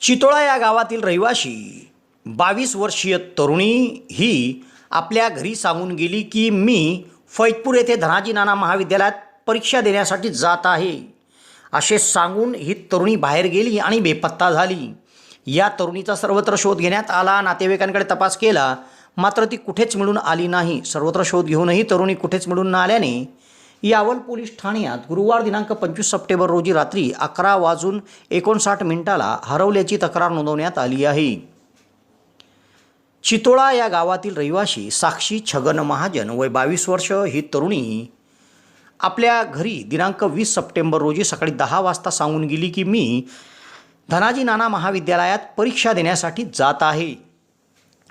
चितोळा या गावातील रहिवाशी. बावीस वर्षीय तरुणी ही आपल्या घरी सांगून गेली की मी फैजपूर येथे धनाजी नाना महाविद्यालयात परीक्षा देण्यासाठी जात आहे. असे सांगून ही तरुणी बाहेर गेली आणि बेपत्ता झाली. या तरुणीचा सर्वत्र शोध घेण्यात आला नातेवाईकांकडे तपास केला. मात्र ती कुठेच मिळून आली नाही. सर्वत्र शोध घेऊनही तरुणी कुठेच मिळून न आल्याने यावल पोलीस ठाण्यात गुरुवार दिनांक पंचवीस सप्टेंबर रोजी रात्री अकरा वाजून एकोणसाठ मिनिटाला हरवल्याची तक्रार नोंदवण्यात आली आहे. चितोळा या गावातील रहिवाशी साक्षी छगन महाजन वय बावीस वर्ष. ही तरुणी आपल्या घरी दिनांक वीस सप्टेंबर रोजी सकाळी दहा वाजता सांगून गेली की मी धनाजी नाना महाविद्यालयात परीक्षा देण्यासाठी जात आहे.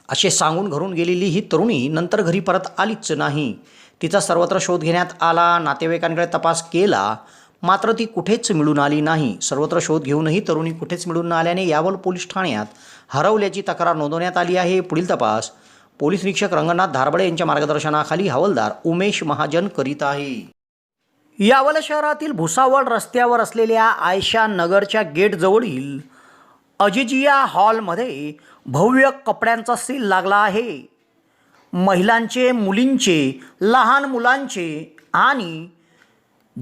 असे सांगून घरून गेलेली ही तरुणी नंतर घरी परत आलीच नाही. तिचा सर्वत्र शोध घेण्यात आला नातेवाईकांकडे तपास केला मात्र ती कुठेच मिळून आली नाही. सर्वत्र शोध घेऊनही तरुणी कुठेच मिळून न आल्याने यावल पोलीस ठाण्यात हरवल्याची तक्रार नोंदवण्यात आली आहे. पुढील तपास पोलीस निरीक्षक रंगनाथ धारबडे यांच्या मार्गदर्शनाखाली हवलदार उमेश महाजन करीत आहे. यावल शहरातील भुसावळ रस्त्यावर असलेल्या आयशा नगरच्या गेटजवळील अजिजिया हॉलमध्ये भव्य कपड्यांचा सेल लागला आहे. महिलांचे मुलींचे लहान मुलांचे आणि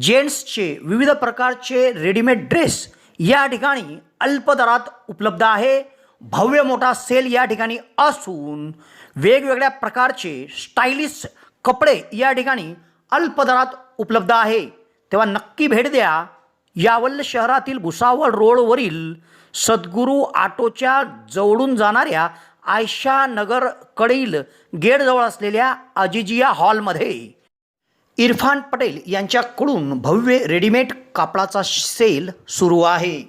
जेंट्सचे विविध प्रकारचे रेडीमेड ड्रेस या ठिकाणी अल्प दरात उपलब्ध आहे. भव्य मोठा सेल या ठिकाणी असून वेगवेगळ्या प्रकारचे स्टायलिश कपडे या ठिकाणी अल्प दरात उपलब्ध आहे. तेव्हा नक्की भेट द्या यावल शहरातील भुसावळ रोडवरील सद्गुरू ऑटोच्या जवळून जाणाऱ्या आयशा नगरकडील गेटजवळ असलेल्या अजिजिया हॉलमध्ये इरफान पटेल यांच्याकडून भव्य रेडीमेड कापडाचा सेल सुरू आहे.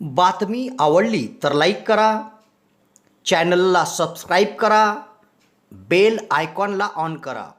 बातमी आवडली तर लाईक करा. चॅनलला सबस्क्राईब करा. बेल आयकॉनला ऑन करा.